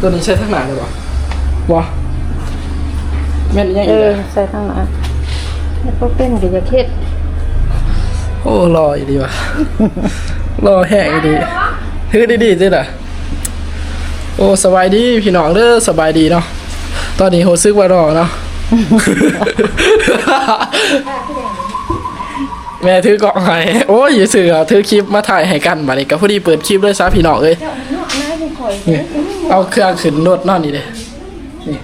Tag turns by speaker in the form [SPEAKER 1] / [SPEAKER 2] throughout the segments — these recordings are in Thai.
[SPEAKER 1] ตัวนี้ใช้ทั้งหนาเลยบ่บ่แม่นยัง
[SPEAKER 2] เอ
[SPEAKER 1] อีก
[SPEAKER 2] อ
[SPEAKER 1] อะ
[SPEAKER 2] ใส่ทางหน้าแล้วก็เป็นก็จะเฮ็ด
[SPEAKER 1] โอ้รออีดีว่ะรอแห้งอีดีฮือดีๆจ้ะน่ะโอ้สบายดีพี่น้องเด้อสบายดีเนาะตอนนี้โหซึกว่ารอเนาะ แม่ถือกล่องให้โอ้ยอย่าสื่อถือคลิปมาถ่ายให้กันบัดนี้ก็พอดีเปิดคลิปด้วยซะพี่น้องเอ้ย นี่เอาเครื่องขึ้นรถนอนนี่เด้นี่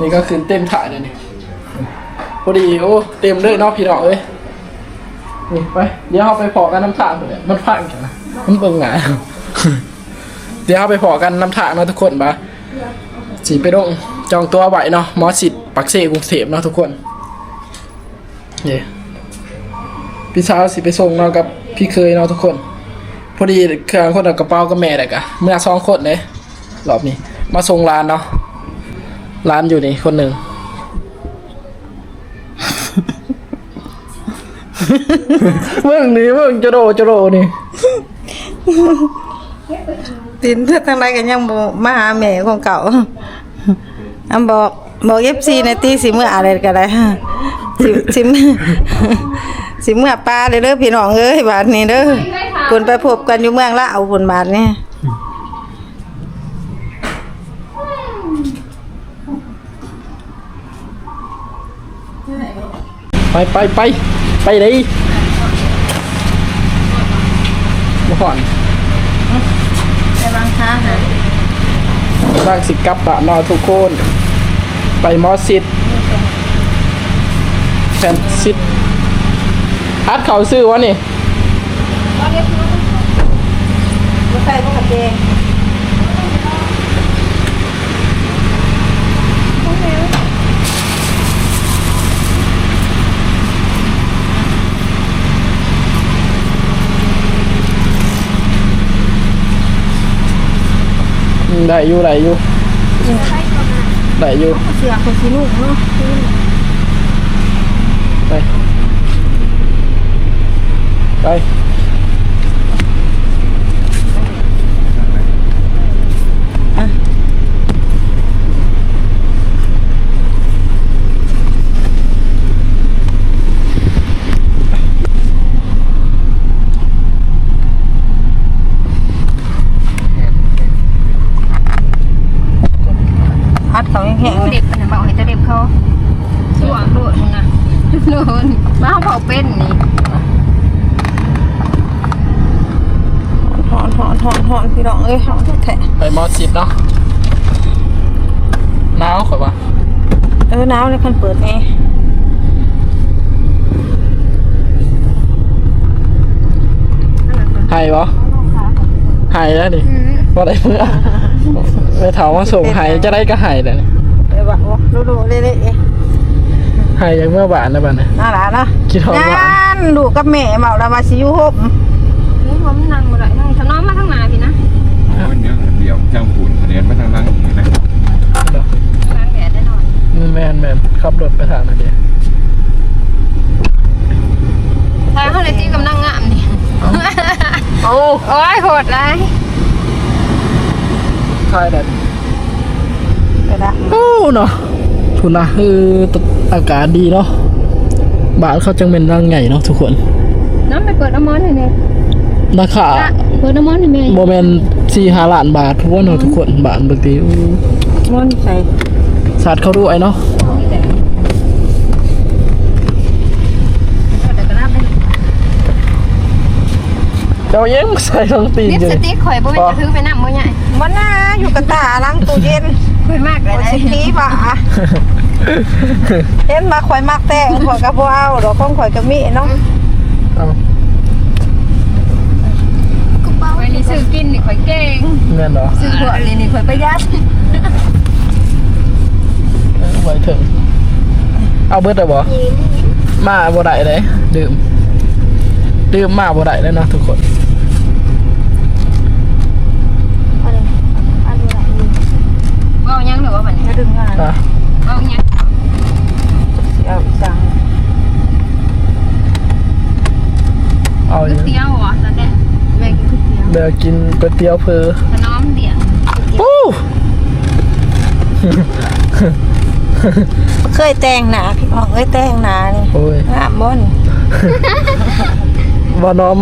[SPEAKER 1] นี่ก็ขึ้นเต็มถ่ายเลยนี่พอดีโอ้เต็มเลยเนาะพี่น้องเอ้ยนี่ไปเดี๋ยวเราไปพอกันน้ำทางเลยมันพังกันนะมันเบิ่งหงายเดี๋ยวเราไปพอกันน้ำทางเนาะทุกคนปะสีไปดงจองตัวไว้เนาะมอสิทธิ์ปักเซกรุงเทพเนาะทุกคนเนี่พี่สาวสิไปส่งเนาะกับพี่เคยเนาะทุกคน พอดีเครื่องคนเอากระเป๋ากับแม่ได้กะเมื่อสองคนเลยรอบนี้ มาส่งร้านเนาะร้านอยู่นี่คนหนึ่งเมื่อนี้เมื่อจะโดจะโดนี่
[SPEAKER 2] ตินทางใดก็ยังบ่มาหาแม่ของเก่าอำบอกบอก FC ในตีสิมื้ออะไรก็ได้สิสิมื้อสิมื้อปลาเด้อเด้อพี่น้องเอ้ยบาดนี้เด้อ เพิ่นไปพบกันอยู่เมืองลาวเพิ่นบาดนี้
[SPEAKER 1] ไปไปไปไปเลยมาก่อน
[SPEAKER 2] ไปวางค้าหา
[SPEAKER 1] ร่างสิกลับปะนอทุกคน ไปมอสิตแฟนซิตอัดเขาซื้อวะนี่
[SPEAKER 2] บ่ใส่บ่กระเจง
[SPEAKER 1] อืมได้อยู่ได้อยู่ได้อยู่
[SPEAKER 2] เสือคนสิลูกเนาะ
[SPEAKER 1] ไปไป
[SPEAKER 2] อัดเขาแห้งๆ
[SPEAKER 3] เด็กมันนะบอกให้จะเด็กเขาสว่างโดดมึงนะโดนมาเขาเผาเป็นนี่
[SPEAKER 2] ถอนถอนถอนถอนพี่น้องเอ้ยถอนแท้
[SPEAKER 1] ไปมอสิตเนาะ หนาวข่อยว่า
[SPEAKER 2] เออหนาวเลยคันเปิดแอร์
[SPEAKER 1] หายปะหายแล้วนี่ว่าได้เมื่อไปถามว่าส่งหายจะได้ก็หายเลย
[SPEAKER 2] เอ้ยว่าโอ้ดูๆเละๆเอ๊ะ
[SPEAKER 1] หายอย่างเมื่อบานนะบ้านนะ
[SPEAKER 2] น่ารักเนาะ
[SPEAKER 1] คิดฮอดว่า
[SPEAKER 2] นั่นลูกกับแม่เมาแล้วมาสิอยู่ห่ม
[SPEAKER 3] นี่ผมนั่งมาได้
[SPEAKER 1] ขับรถไปทางนั้นเดียว
[SPEAKER 3] ทางเขาเลยที่กำลังงามนี่
[SPEAKER 1] เอา
[SPEAKER 3] โอ้ยโหดไร
[SPEAKER 1] ทายแต่
[SPEAKER 2] ไปละ
[SPEAKER 1] โอ้เนาะทุนนะคืออากาศดีเนาะบ้านเขาจังเป็นรังใหญ่เนาะทุกคน
[SPEAKER 3] น้ำไปเปิดน้ำมันให้เนี่ย
[SPEAKER 1] ราคา
[SPEAKER 3] เปิดน้ำมันให้แม่
[SPEAKER 1] โมเมนสี่ห้าล้านบาททุกคนเนาะทุกคนบ้านบางทีอู้
[SPEAKER 2] ม่อนใส่
[SPEAKER 1] สัตว์เขาด้วยเนาะ
[SPEAKER 3] แต่ก็รับไป
[SPEAKER 1] เจ้าเยังใส่ทั้งตีน
[SPEAKER 3] ลิป
[SPEAKER 1] อยู่
[SPEAKER 3] สติกข่อยบุ้ยจะถือไปน้ำมือใหญ่
[SPEAKER 2] มันน่าอยู่กับตาล้างตู้เย็น
[SPEAKER 3] คุยมากเลย
[SPEAKER 2] โอ้ย
[SPEAKER 3] นะ
[SPEAKER 2] สิตีบ่าเห็นมาข่อยมักแต่งข่อยกับบ่เอาดอกของข่อยก็มีเนาะ
[SPEAKER 1] เอา
[SPEAKER 3] ไว้นี่ซื้อกินนี่ข่อยเก่ง
[SPEAKER 1] เงินเหรอ
[SPEAKER 3] ซื้อหัวนี่นี่ข่อยประหยัด
[SPEAKER 1] เออไว้ถึง เอาเบิดเลยบ่มาบ่ได้เลยดื่ม ดื่มมาบ่ได้เลยเนาะทุกคน
[SPEAKER 3] ว่ายังหรือว่าแบบนี้
[SPEAKER 2] อาดึงอะ
[SPEAKER 1] อะ
[SPEAKER 3] ว่ายัง
[SPEAKER 2] เอาอีกสั่ง
[SPEAKER 1] เอาอยู่
[SPEAKER 3] เตี้ยวอะแล้วเนี่ยแม่กินก๋วยเตี๋ยว
[SPEAKER 1] เดี๋ยวกินก๋วยเตี๋ยวเพอ
[SPEAKER 3] ขนมเดี่ยง
[SPEAKER 1] โอ้
[SPEAKER 2] เคยแต่งหนาพี่น้องเอ้ยแต่งหนานี่
[SPEAKER 1] โอ้ย
[SPEAKER 2] งามบ่น
[SPEAKER 1] บ่น้อม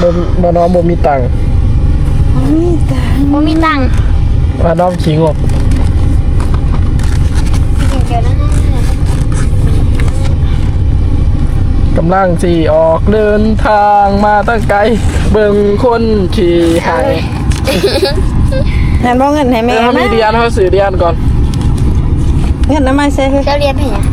[SPEAKER 1] บ่บ่น้อมบ่มีตังค์
[SPEAKER 2] นี่ตา
[SPEAKER 3] บ่มีตังค์
[SPEAKER 1] บ่น้อมขี้งก
[SPEAKER 3] กินเกินแล้วนะ
[SPEAKER 1] กำลังสิออกเดินทางมาตั้งไกล เบิ่งคนขี่หาย
[SPEAKER 2] นั่นบ่เงินให้แม่
[SPEAKER 1] แล้วมี
[SPEAKER 2] นะ
[SPEAKER 1] เดียนเขาสื่อเดียนก่อน
[SPEAKER 2] เงินน้ำมันใช่คือ
[SPEAKER 3] เจ้าเรียนไปยัง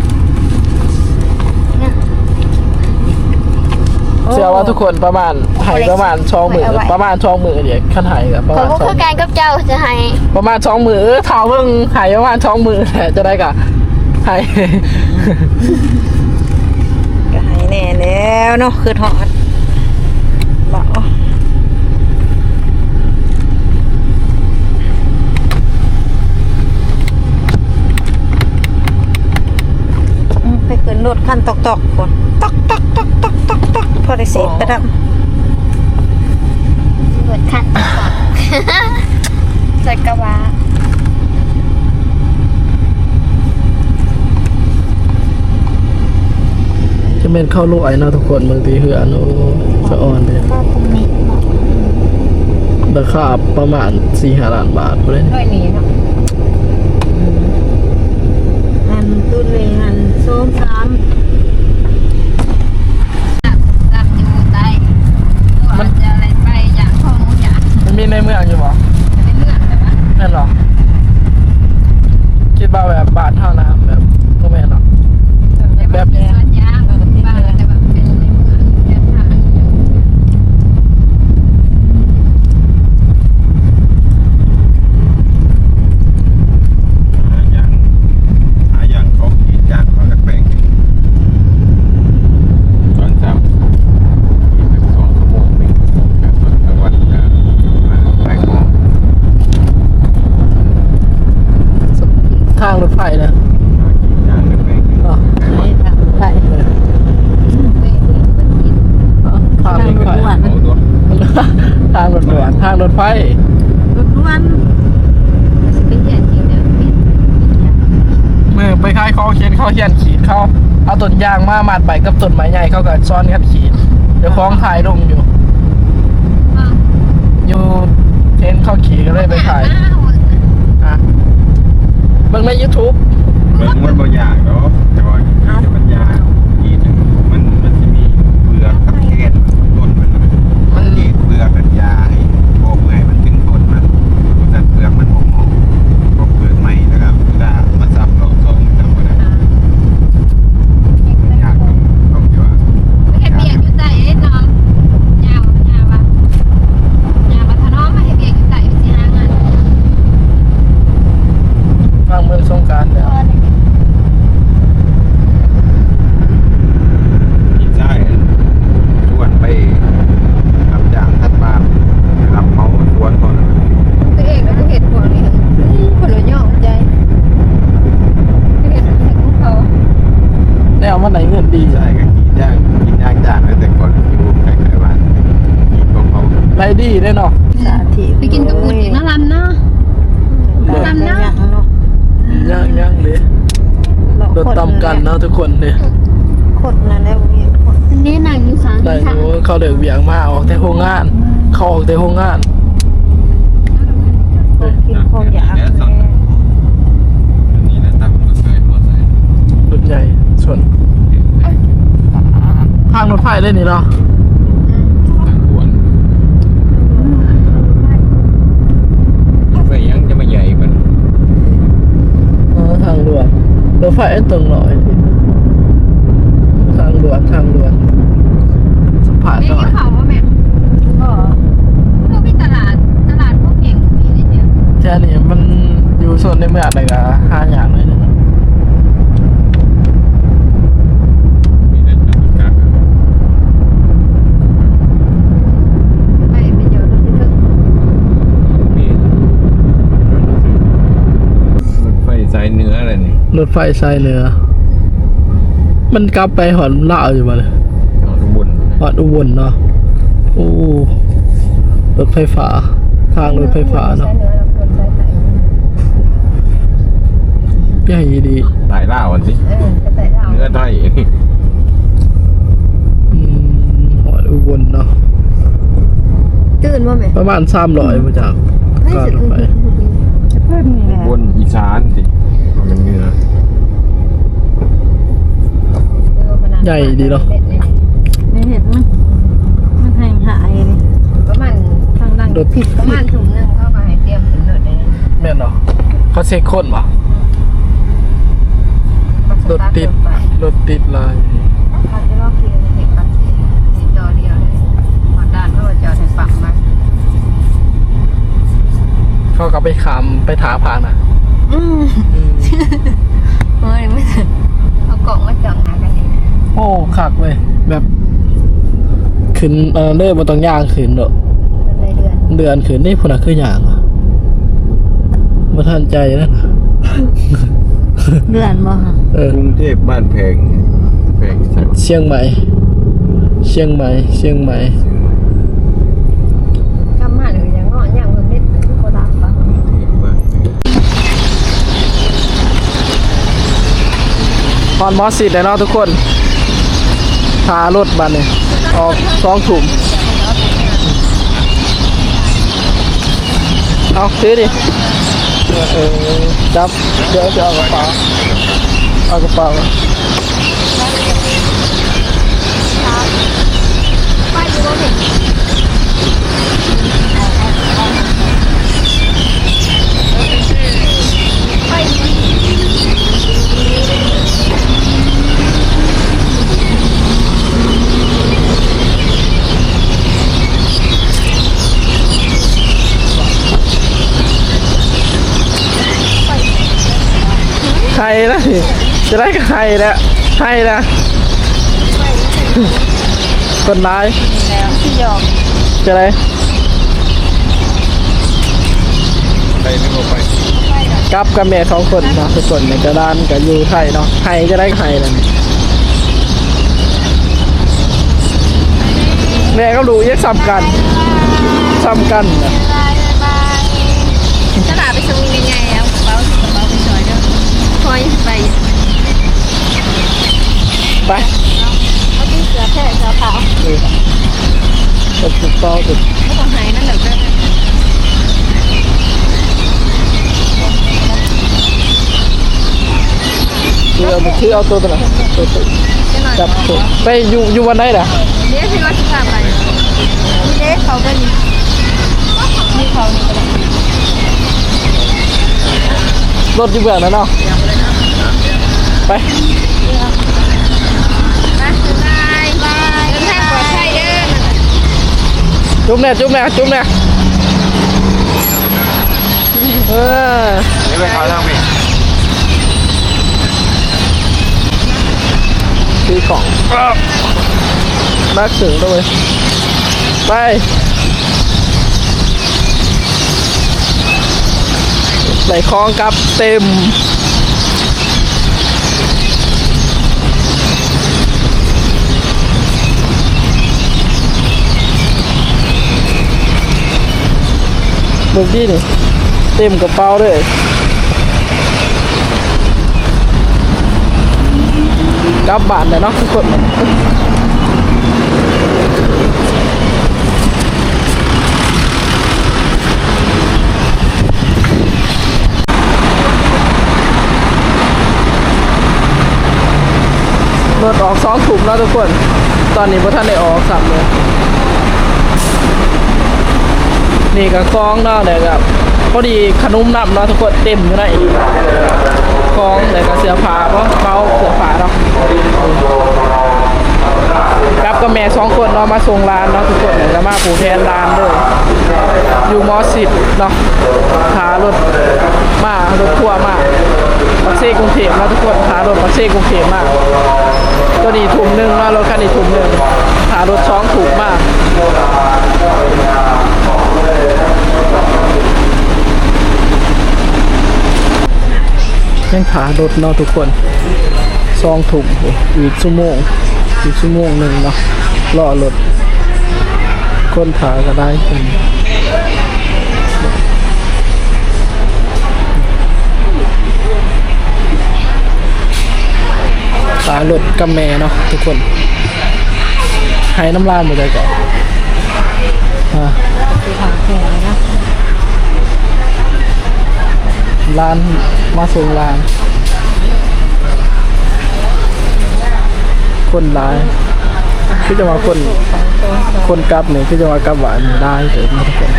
[SPEAKER 1] เชื่อว่าทุกคนประมาณหายประมาณช่องมือประมาณช่องมือเดี๋ยวขั้นหายกับประ
[SPEAKER 3] ผม
[SPEAKER 1] มาณ
[SPEAKER 3] ก็
[SPEAKER 1] ช่อ
[SPEAKER 3] คื
[SPEAKER 1] ง
[SPEAKER 3] อการกับเจ้าจะให้
[SPEAKER 1] ประมาณช่องมือเออเท้าเพิ่งหายประมาณช่องมือแหละจะได้กะหาย
[SPEAKER 2] ก็ให้แน่แล้วเนาะคือฮอดบ่อืมไปขึ้นรถคันตอกๆก่อนตอกตอกตอกตอกตอกตอก พอได้เสร็จไปทำ
[SPEAKER 3] เปิดคันก่อนใส่กระบะ
[SPEAKER 1] จะเป็นเข้าลูกไอ้เนาะทุกคนบางทีเหือโนจะอ่อนเลย
[SPEAKER 3] ก็คงมี
[SPEAKER 1] ราคาประมาณสี่ห้าล้านบาทพอเลย
[SPEAKER 3] ด้วยนี้เนาะ
[SPEAKER 2] อันตุ้นเลยอันโซมสาม
[SPEAKER 3] ตับอยู่ใต้มันจะอะไรไปอย่างพ่อหนูอยาก
[SPEAKER 1] มันมีในเมืองอยู่บ่
[SPEAKER 3] ในเมืองแต่ว่า
[SPEAKER 1] แม่นหรอคิดว่าแบบบาทเท่าน้ำแบบก็แม่นหรอ
[SPEAKER 3] แบบเป็นสวนยางแบบบ้านแต่แบบเป็นในเมืองแค่ทาง
[SPEAKER 4] หาอย่างหาอย่างเขาขีดอย่างเขาแปลงตอนเช้าขี่ไปสองชั่วโมงนี่กับตอนกลางวันก็มาไปของ
[SPEAKER 1] ทางรถไฟนะ
[SPEAKER 4] ขีดอย่างกันไป
[SPEAKER 1] อ๋อ
[SPEAKER 2] นี่ทางไป
[SPEAKER 1] ทางรถไฟ
[SPEAKER 4] เอารถ
[SPEAKER 1] ทางรถด่วนทางรถไฟ
[SPEAKER 2] รถด่วน
[SPEAKER 3] เป็นอย่างจริงเดี๋ยวเป็น
[SPEAKER 1] มือไปคายคอ เขียนเขาเขียนขีดเขาเอาต้นยางมามัดใบกับต้นไม้ใหญ่เขาก็ซ้อนกันขีดเดี๋ยวคล้องถ่ายลงอยู่ อยู่เห็นเขาขี่ก็เลยไปถ่ายอะเบิ่งใน YouTube
[SPEAKER 4] มันมันบ่ยากเนาะแต่ว่าจะมันยากขีดหนึ่งมันมันจะมีเปลือกกับแกนต้นมันนะมันขีดเปลือกกับยาให้โบเมื่อยมันถึงต้นมันแต่เปลือกมันหอมๆพอเปลือกไหมนะครับเวลามาซับเราทรงจำบ่ได้ยากตรงตรงที่ว่า
[SPEAKER 3] เห็ดเบียกอยู่ใต้ไอ้น้องยาวยาวะยาวะถ้าน้องมาเห็ดเบียกอยู่ใต้สิหางาน
[SPEAKER 1] วางมือสงกรารแล้ว
[SPEAKER 4] พี่ชายชวนไปรับจ้างทัดบ้านรับเมาสวนเขาน่ะ
[SPEAKER 3] ตัวเองแล้วก็เห็ดพวกนี้คนละย่อมใจเห็ดเห็ดของเขา
[SPEAKER 1] แล้วมันไหนเงินดี
[SPEAKER 4] พี่ชายก็กินย่างกินย่างจานแต่ก่อนอยู่ใกล้ๆบ้านกินของเขา
[SPEAKER 1] ไรดีได้เนาะ
[SPEAKER 2] สาธิต
[SPEAKER 3] ไปกินกับบุญอีกน่ารันเนาะ
[SPEAKER 2] เดินไปยังเนาะ
[SPEAKER 1] ย่างย่างเลยรถตำกันเนาะทุกคนเนี่ย
[SPEAKER 2] คนนั่นแหละเวียนคน
[SPEAKER 3] อันนี้นางอยู่ข้าง
[SPEAKER 1] ได้รู้เขาเดือเบียงมาออกแต่โรงงาน เขาออกแต่โรงงาน
[SPEAKER 2] คนกินคนอยาก
[SPEAKER 4] แล้วสั่งอันนี้นะตั้งรถไฟมอเตอร์ไซค์
[SPEAKER 1] รถใหญ่ส่วนทางรถไฟได้นี่เนาะ
[SPEAKER 4] ทางด่วนไม่ยังจะมาใหญ่มัน
[SPEAKER 1] เออทางด่วน รถไฟไอ้ตรงหน่อยทางด่วนทางด่วนสัมผัส
[SPEAKER 3] แม่
[SPEAKER 1] หน่อย
[SPEAKER 3] ยี่เขาว่าแม่ก็ก็มีตลาดตลาดพวกเก่งมีในเดียว
[SPEAKER 1] แค่นี้มันอยู่โซนในเมืองอะไรกันห้าอย่างเลยนะ
[SPEAKER 4] มีแต่จะมีการ
[SPEAKER 3] ไปไปเจอรถที่ตึก
[SPEAKER 4] มีรถไฟสายเหนืออะไรนี่
[SPEAKER 1] รถไฟสายเหนือ มันกลับไปหอนลาวอยู่มาเลย
[SPEAKER 4] เอาทุกบน
[SPEAKER 1] หอนอุบลเนาะโอ้รถไฟฟ้า ทางรถไฟฟ้าเนาะ
[SPEAKER 3] ใช้เนื้อแล้วคนใช้ไข่
[SPEAKER 1] ใหญ่ดี
[SPEAKER 4] ตายล่าวันสิ
[SPEAKER 3] เออก็แต่เรา
[SPEAKER 4] เนื้อไทย
[SPEAKER 1] อืมหอดอุบลเนาะ
[SPEAKER 3] ตื่นว่าไหม
[SPEAKER 1] ประมาณ300มาจากก็รถไฟ
[SPEAKER 2] เพิ่นนี่แหละ
[SPEAKER 4] บนอีสานสิมันเนื้อ
[SPEAKER 1] ใหญ่ดีเนาะ
[SPEAKER 2] ไม่เห็นมันมันแหงหายนี่
[SPEAKER 3] ประมาณทางดัง
[SPEAKER 1] รถผิด
[SPEAKER 3] ประมาณถุงหนึงเขาก็ให้เตรียมขึ้นรถเลยนะ
[SPEAKER 1] แม่นเนาะเขาเช็คคนป่ะรถติดรถติดลาย
[SPEAKER 3] เขาจะรอบคิวในเด็กปัสสีสีจอเดียวเลยหอดด้านเขาก็จอดให้ปักมา
[SPEAKER 1] เขาก็ไปขามไปถาผ่านอะ
[SPEAKER 3] อืม
[SPEAKER 1] อืม
[SPEAKER 3] เฮ้ยไม่ถึงเอากล่องมาจ่องหากันเอง
[SPEAKER 1] โอ้คักเลย แบบขึ้นเออเริ่มมาต้องย่างขึ้นเนอะ
[SPEAKER 3] เป็นรายเดือน
[SPEAKER 1] เดือนขึ้นนี่พนักขึ้นอย่างอะมาทันใจนะ
[SPEAKER 2] เดือนบ่ฮะ
[SPEAKER 1] เออก
[SPEAKER 4] รุงเทพบ้านแพงแพงใช่ไหม
[SPEAKER 1] เชียงใหม่ เชียงใหม่ เชียงใหม่
[SPEAKER 3] กำมาหรือยังเงาะยังมันไม่คือโคราชปะ
[SPEAKER 4] กรุงเทพบ้านแพง
[SPEAKER 1] ตอนมอสสิดเลยเนาะทุกคน พารถบันเนี่ยออกสองถุงเอาซื้อดิเออจับเดี๋ยวจะเอากระเป๋าเอากระเป๋า
[SPEAKER 3] ไป ดูว่าเห็นะ
[SPEAKER 1] จะได้กับไทยแล้วไทยนะคนร้าย
[SPEAKER 2] แล้วที่ยอม
[SPEAKER 1] จะไร
[SPEAKER 4] ไปไม่ก็ไป
[SPEAKER 1] กลับกับแม่สองคนเนาะทุกคนในกระดานกับยูไทยเนาะไทยจะได้ไทยเลยแม่ก็รู้ยังซ้ำกันซ้ำกันนะ
[SPEAKER 3] ไปเอาที่เสือแพร่เสือขาว
[SPEAKER 1] ตบถูกต้องถูก
[SPEAKER 3] ไม่ต้องหายนั่นแหละเด้อ
[SPEAKER 1] คือเอาคือเอาตัวตัวไหนตัวตัว
[SPEAKER 3] จั
[SPEAKER 1] บถูกไปอยู่อยู่วันไหนล่ะ
[SPEAKER 3] เดี๋ยวพี่ว่าจะพาไปนี่เด้เขาก็นี่นี่เขานี่ก็ได้
[SPEAKER 1] รถอยู่เบื้องนั้นเนาะไป
[SPEAKER 3] ไปบายบายเดินทางปลอดภัยเด้อ
[SPEAKER 1] จุ๊บแน่จุ๊บแน่จุ๊บแน่เออ
[SPEAKER 4] นี่ไปเขาทางพี่
[SPEAKER 1] ซื้อของนักถึงด้วยไปไหลคลองกลับเต็ม เมื่อกี้นี่ เต็มกระเป๋าเลยกลับบ้านแล้วเนาะทุกคนรถออกสองถุงแล้วทุกคน ตอนนี้พระท่านได้ออกสับเลย นี่ก็คล้องเนาะเดี๋ยวกับพอดีขนมนับเนาะทุกคนเต็มอยู่ในอีกคล้องเดี๋ยวกับเสื้อผ้าเพราะเบาเสื้อผ้าเนาะกับกับแม่สองคนเนาะมาส่งร้านเนาะทุกคนเดี๋ยวจะมาผูแทนร้านเลยอยู่มอสิบเนาะหารถมารถทัวมาปักเซ่กรุงเทพเนาะทุกคนหารถปักเซ่กรุงเทพมาตัวนี้ถุงหนึ่งเนาะรถคันนี้ถุงหนึ่งหารถสองถุงมาก ยังขารถเนาะทุกคนซองถุงโอ้อีกชั่วโมง อีกชั่วโมงหนึ่งเนาะรอรถคนถาก็ได้กันตารถกับแม่เนาะทุกคนให้น้ำลายหมดเลยก่อนอะ
[SPEAKER 2] คือทาแข่นะ
[SPEAKER 1] ร้านมาส่งร้าน คนร้ายคือจะมาคนคนกลับเนี่ยคือจะมากลับหวานได้เกิดมาทุกคน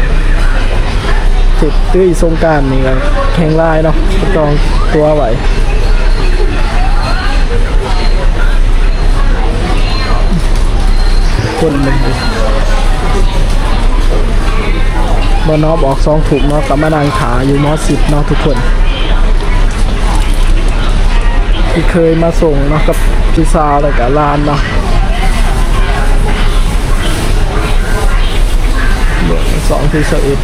[SPEAKER 1] เจ็บตื้อสงการนี่ก็แข่งลายเนาะจองตัวไหว้คนหนึ่ง บอนอบออกสองถุกเนาะกับมานางขาอยู่มอสิบเนาะทุกคนที่เคยมาส่งเนาะกับพี่สาวแล้วกับลานเนาะเบอร์สองที่สวิต